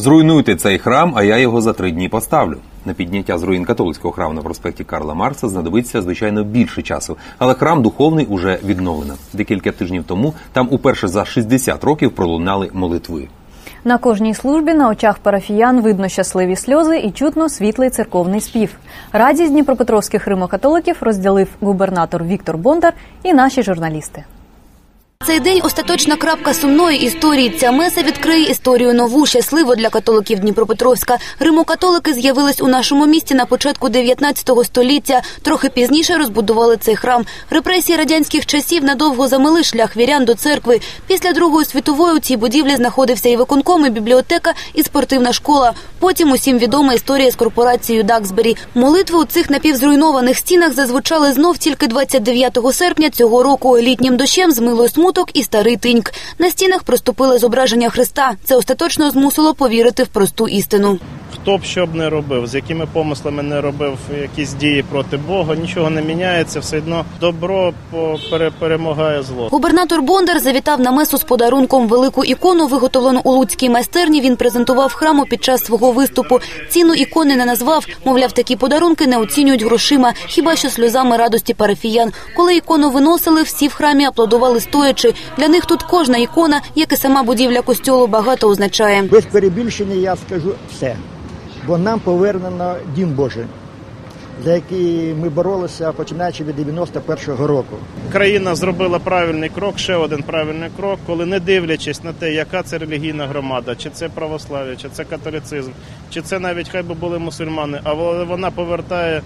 Зруйнуйте цей храм, а я його за три дні поставлю. На підняття з руїн католицького храму на проспекті Карла Маркса знадобиться звичайно більше часу, але храм духовний уже відновлено. Декілька тижнів тому там уперше за 60 років пролунали молитви. На кожній службі на очах парафіян видно щасливі сльози і чутно світлий церковний спів. Радість дніпропетровських римокатоликів розділив губернатор Віктор Бондар і наші журналісти. Цей день остаточна крапка сумної історії. Ця меса відкриє історію нову, щасливо для католиків Дніпропетровська. Римокатолики з'явились у нашому місті на початку 19 століття. Трохи пізніше розбудували цей храм. Репресії радянських часів надовго замили шлях вірян до церкви. Після Другої світової у цій будівлі знаходився і виконком, і бібліотека, і спортивна школа. Потім усім відома історія з корпорацією Даксбері. Молитви у цих напівзруйнованих стінах зазвучали знов тільки 29 серпня цього року. Літнім дощем змило смуток і старий тиньк. На стінах проступили зображення Христа. Це остаточно змусило повірити в просту істину. Хто б що б не робив, з якими помислами не робив якісь дії проти Бога, нічого не міняється, все одно добро по- пере- перемагає зло. Губернатор Бондар завітав на месу з подарунком велику ікону, виготовлену у луцькій майстерні. Він презентував храму під час свого виступу. Ціну ікони не назвав. Мовляв, такі подарунки не оцінюють грошима, хіба що сльозами радості парафіян. Коли ікону виносили, всі в храмі аплодували стоячи. Для них тут кожна ікона, як і сама будівля костьолу, багато означає. Без перебільшення я скажу все. Бо нам повернено дім Божий, за який ми боролися починаючи від 91-го року. Країна зробила правильний крок, ще один правильний крок, коли не дивлячись на те, яка це релігійна громада, чи це православ'я, чи це католицизм, чи це навіть хай би були мусульмани, а во- вона повертає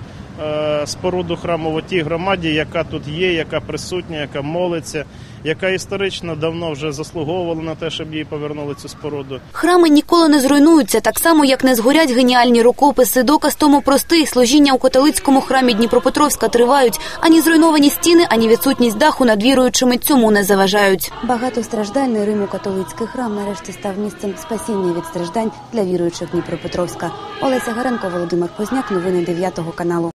споруду храму в тій громаді, яка тут є, яка присутня, яка молиться, яка історично давно вже заслуговувала на те, щоб їй повернули цю споруду. Храми ніколи не зруйнуються, так само як не згорять геніальні рукописи. Доказ тому простий. Служіння у католицькому храмі Дніпропетровська тривають. Ані зруйновані стіни, ані відсутність даху над віруючими цьому не заважають. Багатостраждальний Римо-католицький храм нарешті став місцем спасіння від страждань для віруючих Дніпропетровська. Олеся Гаренко, Володимир Позняк. Новини 9 каналу.